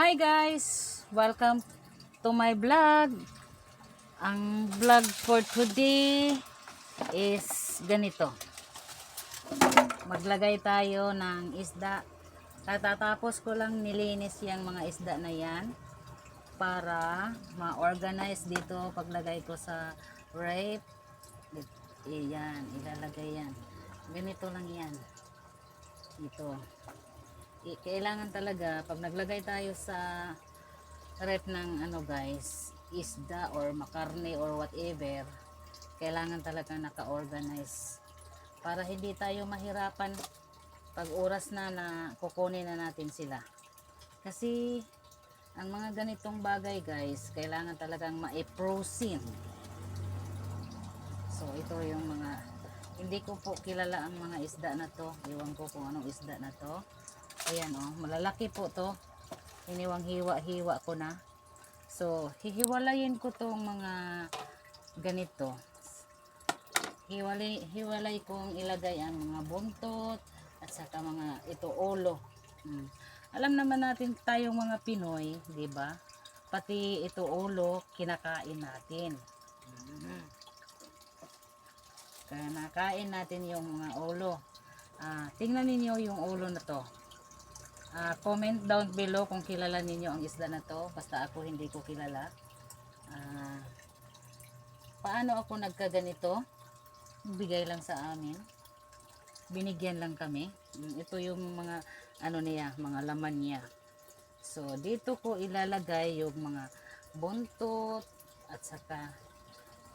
Hi guys! Welcome to my vlog. Ang vlog for today is ganito. Maglagay tayo ng isda. Katatapos ko lang nilinis yung mga isda na yan para ma-organize dito paglagay ko sa rape. Iyan, ilalagay yan. Ganito lang yan. Ito kailangan talaga pag naglagay tayo sa rep ng ano guys isda or makarne or whatever kailangan talaga naka-organize. Para hindi tayo mahirapan pag oras na na kukunin na natin sila. Kasi ang mga ganitong bagay guys kailangan talagang ma-frozen so ito yung mga hindi ko po kilala ang mga isda na to. Iwan ko kung anong isda na to Ayan oh, malalaki po to. Iniwang hiwa-hiwa ko na. So, hihiwalayin ko tong mga ganito. Hiwalay, hiwalay kong ilagay ang mga buntot at saka mga ito ulo. Hmm. Alam naman natin tayong mga Pinoy, di ba? Pati ito ulo, kinakain natin. Hmm. Kaya nakain natin yung mga ulo. Ah, tingnan ninyo yung ulo na to. Ah, comment down below kung kilala ninyo ang isda na to. Basta ako hindi ko kilala. Ah, paano ako nagkaganito? Bigay lang sa amin. Binigyan lang kami. Ito yung mga ano niya, mga laman niya. So, dito ko ilalagay yung mga buntot at saka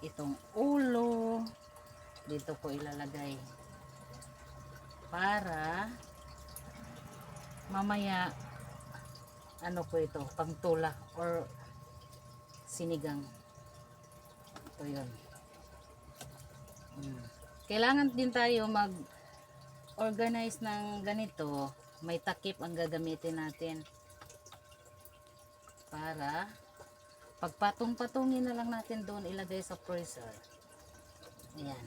itong ulo. Dito ko ilalagay para mamaya ano po ito pangtula or sinigang. Ito yun. Mm. kailangan din tayo mag organize ng ganito. May takip ang gagamitin natin para pagpatong-patungin na lang natin doon ilagay sa freezer. Ayan.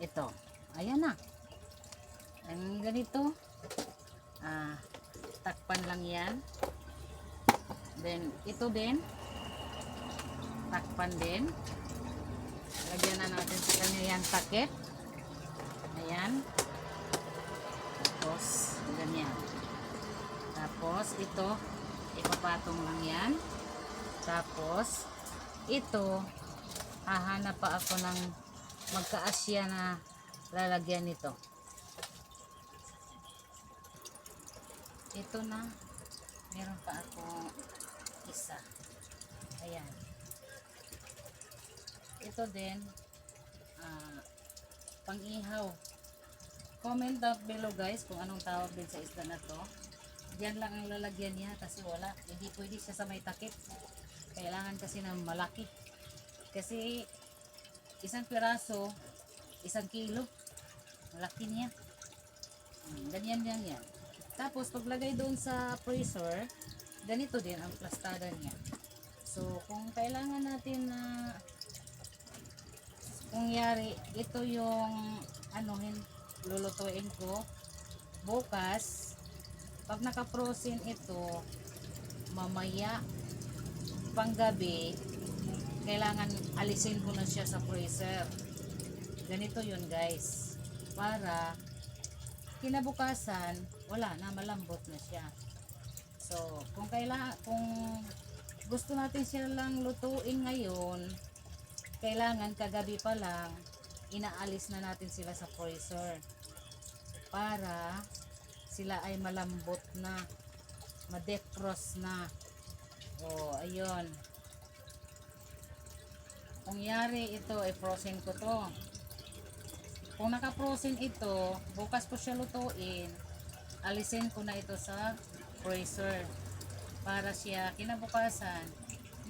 Ito. Ayan na. Ang ganito ah, takpan lang yan. Then ito din. Takpan din. Lagyan na natin sa kanya yan takip. Ayan. Tapos ganyan. Tapos ito. Ipapatong lang yan. Tapos ito. Hahanap pa ako ng magkaasya na lalagyan nito ito na. Meron pa ako isa. Ayan. Ito din ah, pang-ihaw. Comment down below guys kung anong tawag din sa isda na to. Diyan lang ang lalagyan niya kasi wala. Hindi pwede siya sa may takip. Kailangan kasi ng malaki. Kasi isang piraso isang kilo. Malaki niya. Hmm, ganyan yan yan tapos paglagay doon sa freezer, ganito din ang plastada niya. So kung kailangan natin na kung yari, ito yung ano lulutuin ko. Bukas pag naka-frozen ito mamaya panggabi kailangan alisin ko na siya sa freezer. Ganito yun guys. Para kinabukasan, wala na, malambot na siya. So, kung kailangan, kung gusto natin siya lang lutuin ngayon, kailangan kagabi pa lang, inaalis na natin sila sa freezer para sila ay malambot na, ma-defrost na. O, ayun. Kung yari ito, ay frozen ko to. Kung naka-frozen ito, bukas ko siya lutuin, alisin ko na ito sa freezer para siya kinabukasan.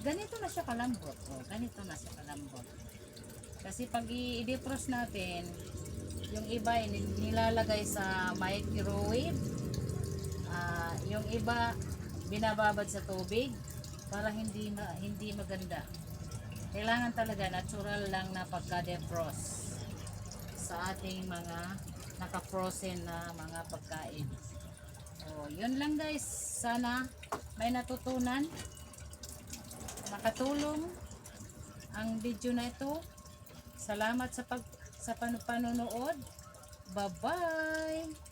Ganito na siya kalambot. O, ganito na siya kalambot. Kasi pag i-defrost natin, yung iba ay nilalagay sa microwave, ah, yung iba binababad sa tubig para hindi ma- hindi maganda. Kailangan talaga natural lang na pagka-defrost sa ating mga naka-frozen na mga pagkain. So, yun lang guys. Sana may natutunan, nakatulong ang video na ito. Salamat sa pag sa pan- panonood. Bye-bye.